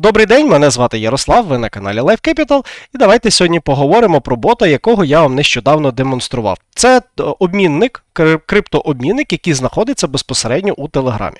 Добрий день, мене звати Ярослав, ви на каналі Life Capital, і давайте сьогодні поговоримо про бота, якого я вам нещодавно демонстрував. Це е, обмінник, криптообмінник, який знаходиться безпосередньо у Телеграмі.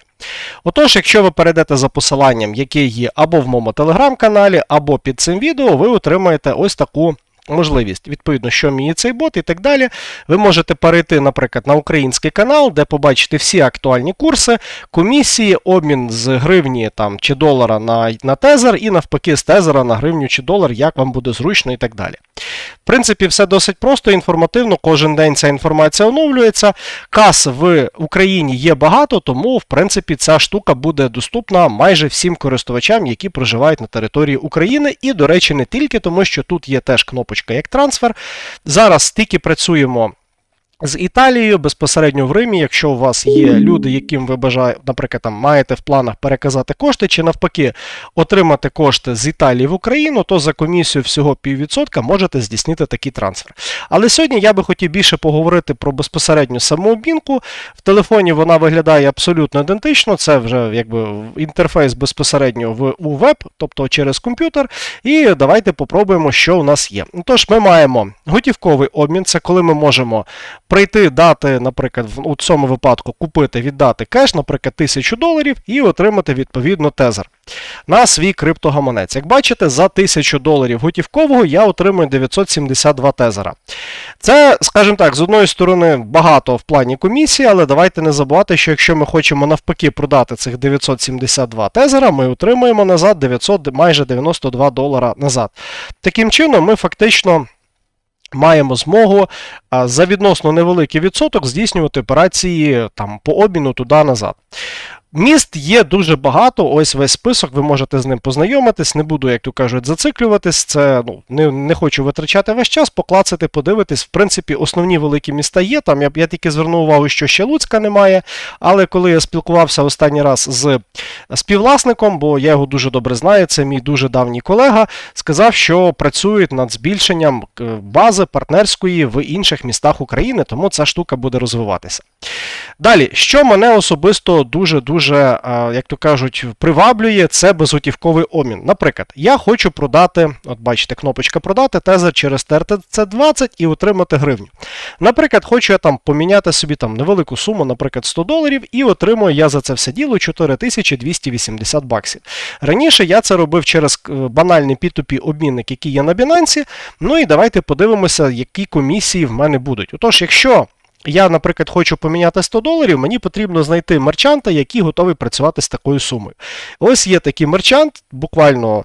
Отож, якщо ви перейдете за посиланням, яке є або в моєму телеграм-каналі, або під цим відео, ви отримаєте ось таку можливість. Відповідно, що вміє цей бот і так далі. Ви можете перейти, наприклад, на український канал, де побачите всі актуальні курси, комісії, обмін з гривні там, чи долара на, на тезер, і навпаки, з тезера на гривню чи долар, як вам буде зручно і так далі. В принципі, все досить просто, інформативно. Кожен день ця інформація оновлюється. Кас в Україні є багато, тому в принципі ця штука буде доступна майже всім користувачам, які проживають на території України. І, до речі, не тільки тому, що тут є теж кнопочка як трансфер. Зараз тільки працюємо. З Італією безпосередньо в Римі, якщо у вас є люди, яким ви бажаєте, наприклад, там маєте в планах переказати кошти, чи навпаки отримати кошти з Італії в Україну, то за комісію всього піввідсотка можете здійснити такий трансфер. Але сьогодні я би хотів більше поговорити про безпосередню самообмінку. В телефоні вона виглядає абсолютно ідентично. Це вже якби інтерфейс безпосередньо в у веб, тобто через комп'ютер. І давайте попробуємо, що у нас є. Тож, ми маємо готівковий обмін, це коли ми можемо прийти, дати, наприклад, у цьому випадку купити, віддати кеш, наприклад, 1000 доларів, і отримати відповідно тезер на свій криптогаманець. Як бачите, за 1000 доларів готівкового я отримую 972 тезера. Це, скажімо так, з одної сторони багато в плані комісії, але давайте не забувати, що якщо ми хочемо навпаки продати цих 972 тезера, ми отримуємо назад 900, майже 92 долара назад. Таким чином, ми фактично. Маємо змогу за відносно невеликий відсоток здійснювати операції там, по обміну туди-назад. Міст є дуже багато, ось весь список, ви можете з ним познайомитись, не буду, як то кажуть, зациклюватись. Це ну, не, не хочу витрачати весь час, поклацати, подивитись. В принципі, основні великі міста є. Там я, я тільки звернув увагу, що ще Луцька немає. Але коли я спілкувався останній раз з співвласником, бо я його дуже добре знаю, це мій дуже давній колега, сказав, що працюють над збільшенням е, бази партнерської в інших містах України, тому ця штука буде розвиватися. Далі, що мене особисто дуже-дуже, як то кажуть, приваблює, це безготівковий обмін. Наприклад, я хочу продати, от бачите, кнопочка продати тезер через TRC20 і отримати гривню. Наприклад, хочу я там поміняти собі там невелику суму, наприклад, 100 доларів, і отримую я за це все діло 4280 баксів. Раніше я це робив через е, банальний P2P обмінник, який є на Binance. Ну і давайте подивимося, які комісії в мене будуть. Отож, якщо я, наприклад, хочу поміняти 100 доларів, мені потрібно знайти мерчанта, який готовий працювати з такою сумою. Ось є такий мерчант, буквально.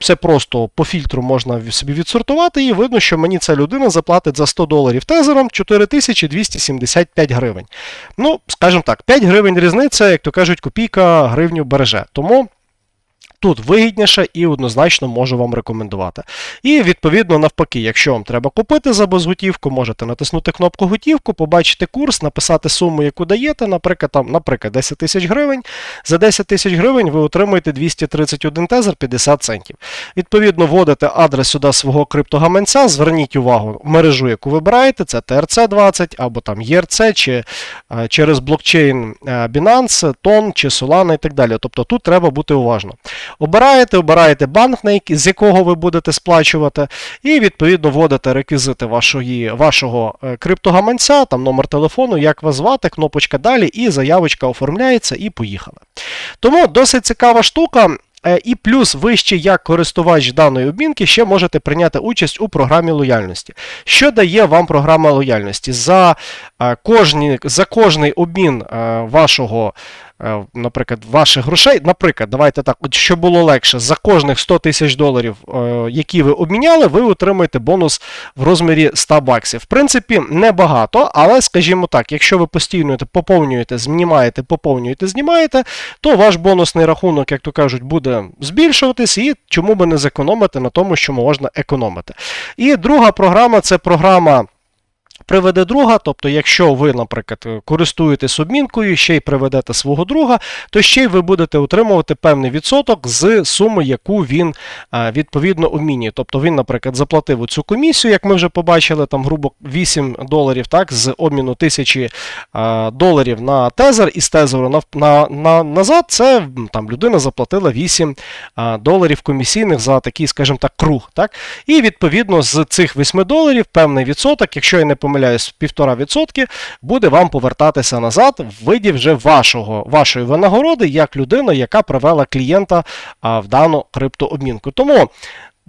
Все просто по фільтру можна собі відсортувати, і видно, що мені ця людина заплатить за 100 доларів тезером 4275 гривень. Ну, скажімо так, 5 гривень різниця, як то кажуть, копійка гривню береже. Тому Тут вигідніше і однозначно можу вам рекомендувати. І відповідно навпаки, якщо вам треба купити за безготівку, можете натиснути кнопку готівку, побачити курс, написати суму, яку даєте, наприклад, там, наприклад, 10 тисяч гривень. За 10 тисяч гривень ви отримуєте 231 тезер 50 центів. Відповідно, вводите адрес сюди свого криптогаманця, зверніть увагу мережу, яку вибираєте, це TRC20 або там ERC, чи е, через блокчейн е, Binance, TON чи Solana і так далі. Тобто тут треба бути уважно. Обираєте, обираєте банк, з якого ви будете сплачувати, і відповідно вводите реквізити вашої, вашого е, криптогаманця, там номер телефону, як вас звати, кнопочка далі, і заявочка оформляється, і поїхали. Тому досить цікава штука. Е, І плюс ви ще як користувач даної обмінки ще можете прийняти участь у програмі лояльності. Що дає вам програма лояльності? За, е, кожні, за кожний обмін вашого, наприклад, ваших грошей, наприклад, давайте так, от щоб було легше, за кожних 100 тисяч доларів, е, які ви обміняли, ви отримаєте бонус в розмірі 100 баксів. В принципі, небагато, але, скажімо так, якщо ви постійно поповнюєте, знімаєте, поповнюєте, знімаєте, то ваш бонусний рахунок, як то кажуть, буде збільшуватись, і чому би не зекономити на тому, що можна економити. І друга програма це програма. Приведе друга, тобто, якщо ви, наприклад, користуєтесь обмінкою, ще й приведете свого друга, то ще й ви будете отримувати певний відсоток з суми, яку він відповідно обмінює. Тобто він, наприклад, заплатив цю комісію, як ми вже побачили, там грубо 8 доларів, так, з обміну 1000 е, доларів на тезер, і з тезеру на, на, на, назад, це там людина заплатила 8 е, доларів комісійних за такий, скажімо так, круг. Так? І відповідно з цих 8 доларів певний відсоток, якщо я не помиляюсь, 1,5%, буде вам повертатися назад в виді вже вашого, вашої винагороди як людина, яка привела клієнта в дану криптообмінку. Тому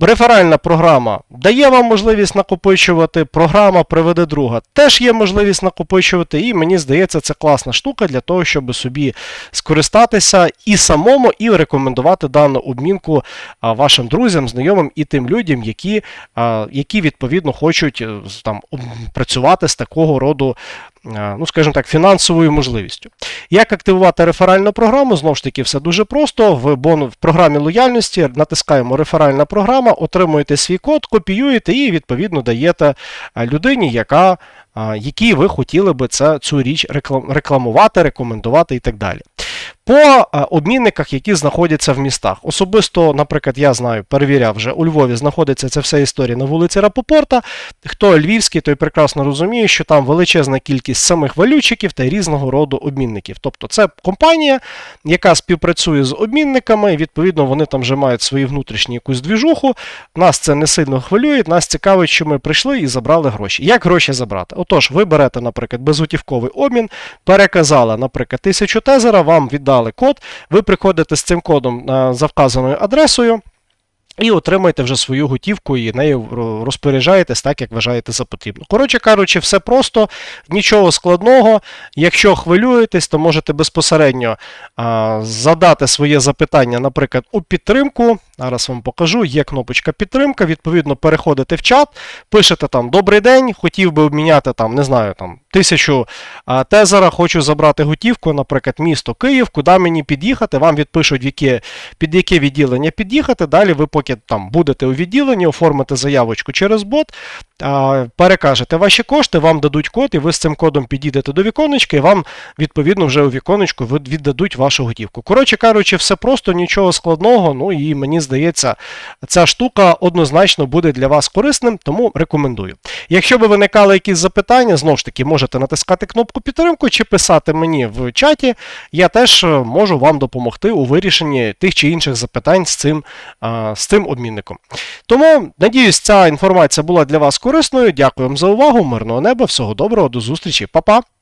реферальна програма дає вам можливість накопичувати, програма приведе друга теж є можливість накопичувати, і мені здається, це класна штука для того, щоб собі скористатися і самому, і рекомендувати дану обмінку вашим друзям, знайомим і тим людям, які, які відповідно хочуть е, там працювати з такого роду. Ну, скажімо так, фінансовою можливістю. Як активувати реферальну програму? Знову ж таки, все дуже просто. В, бону, в програмі лояльності натискаємо реферальна програма, отримуєте свій код, копіюєте і відповідно даєте людині, яка, а, якій ви хотіли би це, цю річ реклам- рекламувати, рекомендувати і так далі. По е, обмінниках, які знаходяться в містах. Особисто, наприклад, я знаю, перевіряв вже у Львові знаходиться ця вся історія на вулиці Рапопорта. Хто львівський, той прекрасно розуміє, що там величезна кількість самих валютчиків та різного роду обмінників. Тобто це компанія, яка співпрацює з обмінниками, і відповідно вони там вже мають свою внутрішню якусь двіжуху. Нас це не сильно хвилює, нас цікавить, що ми прийшли і забрали гроші. Як гроші забрати? Отож, ви берете, наприклад, безготівковий обмін, переказали, наприклад, 1000 тезера, вам віддали код, ви приходите з цим кодом е, за вказаною адресою. І отримаєте вже свою готівку і нею розпоряджаєтесь так, як вважаєте за потрібно. Коротше кажучи, все просто, нічого складного. Якщо хвилюєтесь, то можете безпосередньо а, задати своє запитання, наприклад, у підтримку. Зараз вам покажу, є кнопочка підтримка. Відповідно, переходите в чат, пишете там Добрий день, хотів би обміняти там, не знаю, там тисячу тезера, хочу забрати готівку, наприклад, місто Київ, куди мені під'їхати. Вам відпишуть, в яке, під яке відділення під'їхати. Далі ви поки там будете у відділенні, оформите заявочку через бот, перекажете ваші кошти, вам дадуть код, і ви з цим кодом підійдете до віконечка, і вам відповідно вже у віконечку віддадуть вашу готівку. Коротше кажучи, все просто, нічого складного. Ну і мені здається, ця штука однозначно буде для вас корисним, тому рекомендую. Якщо би виникали якісь запитання, знову ж таки, можете натискати кнопку підтримку чи писати мені в чаті. Я теж е, можу вам допомогти у вирішенні тих чи інших запитань з цим, з цим обмінником. Тому, надіюсь, ця інформація була для вас корисною. Дякую вам за увагу. Мирного неба, всього доброго, до зустрічі, Па-па!